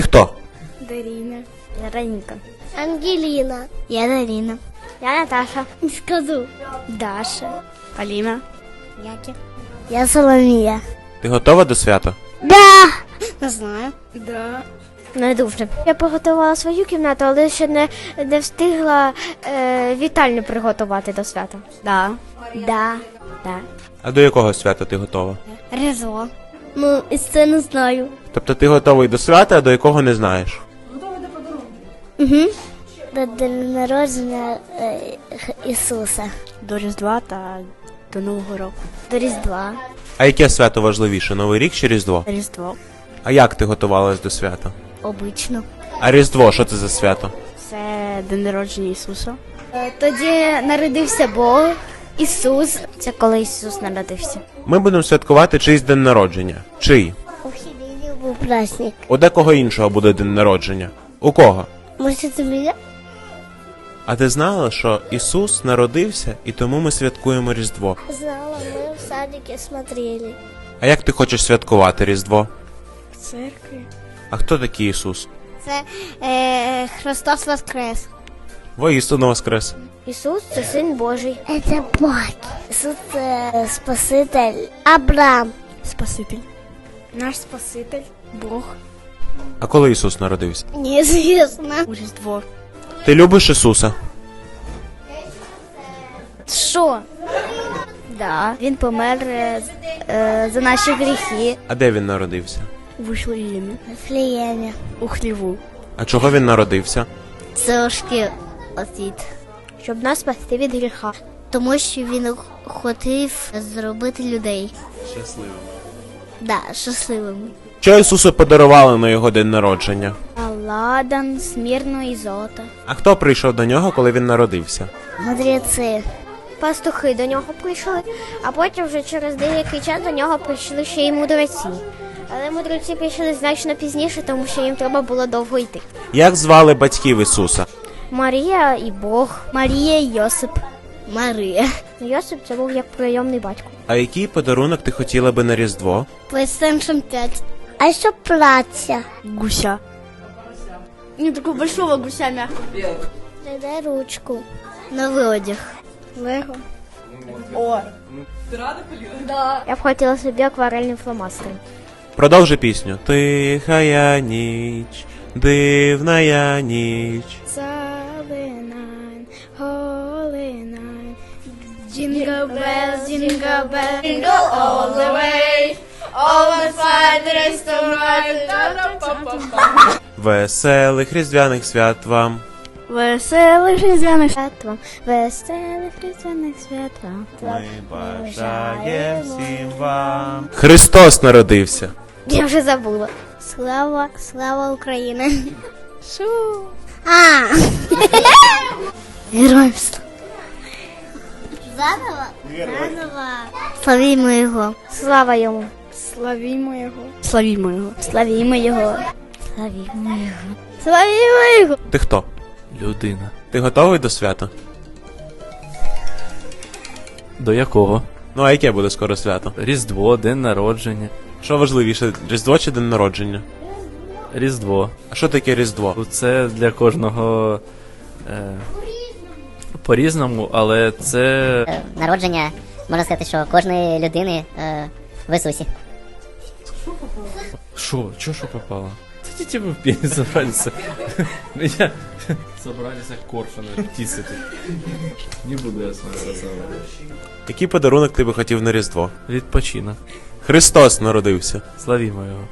Ти хто? Дарина. Вероніка. Ангеліна. Я Дарина. Я Наташа. Не скажу. Даша. Аліна. Яки. Я Соломія. Ти готова до свята? Да. Не знаю. Да. Не дуже. Я приготувала свою кімнату, але ще не, не встигла е, вітальню приготувати до свята. Да. Да. Да. А до якого свята ти готова? Різдво. Ну, і це не знаю. Тобто ти готовий до свята, до якого не знаєш? Готовий До день народження е, Х- Ісуса. До Різдва та до Нового року. До Різдва. А яке свято важливіше, Новий рік чи Різдво? Різдво. А як ти готувалась до свята? Обично. А Різдво, що це за свято? Це день народження Ісуса. Е, Тоді народився Бог. Ісус. Це коли Ісус народився. Ми будемо святкувати чийсь день народження. Чий? У праздник. У декого іншого буде день народження. У кого? Може, це мене? А ти знала, що Ісус народився, і тому ми святкуємо Різдво. Знала, ми в садике смотрели. А як ти хочеш святкувати Різдво? В церкві. А хто такий Ісус? Це е, Христос Воскрес. Воістину воскрес. Ісус це син Божий. Це Бог. Ісус це Спаситель. Абрам. Спаситель. Наш Спаситель. Бог. А коли Ісус народився? Неізвісно. У Різдво. Ти любиш Ісуса? Що? Да. Він помер е, е, за наші гріхи. А де він народився? У Вифлеємі. Фліємі. У хліву. А чого він народився? Трошки освіт. Щоб нас спасти від гріха. Тому що він хотів зробити людей. Щасливим. Да, щасливими. Що Ісусу подарували на його день народження? Ладан, смірно і золото. А хто прийшов до нього, коли він народився? Мудреці. Пастухи до нього прийшли, а потім вже через деякий час до нього прийшли ще й мудреці. Але мудреці прийшли значно пізніше, тому що їм треба було довго йти. Як звали батьків Ісуса? Марія і Бог. Марія і Йосип. Марія. Йосип це був як прийомний батько. А який подарунок ти хотіла би на Різдво? PlayStation 5. А що праця? Гуся. Не такого большого гуся мягкого. Дай ручку. Новий одяг. Лего. О. Я б хотіла собі акварельний фломастер. Продовжи пісню. Тихая ніч, дивная ніч. Silent Jingle bells, jingle bells, jingle all the way. All the side race to ride. Веселих різдвяних свят вам. Веселих різдвяних свят вам, веселих різдвяних свят вам. Ми бажаємо всім вам. Христос народився. Я вже забула. Слава, слава Україні. Шу. А. Героям слава. Заново? Заново. Славімо його. Слава йому. Славімо його. Славімо його. Славімо його. Славімо його. Славімо його. Ти хто? Людина. Ти готовий до свята? До якого? Ну а яке буде скоро свято? Різдво, день народження. Що важливіше, Різдво чи день народження? Різдво. А що таке Різдво? Це для кожного е, по-різному, але це Е, народження, можна сказати, що кожної людини е, в Ісусі. Що? Чо що попало? Це ті в пені собралися. Меня коршуни, птиці тут. Не буду я з вами. Який подарунок ти би хотів на Різдво? Відпочинок. Христос народився. Славімо його.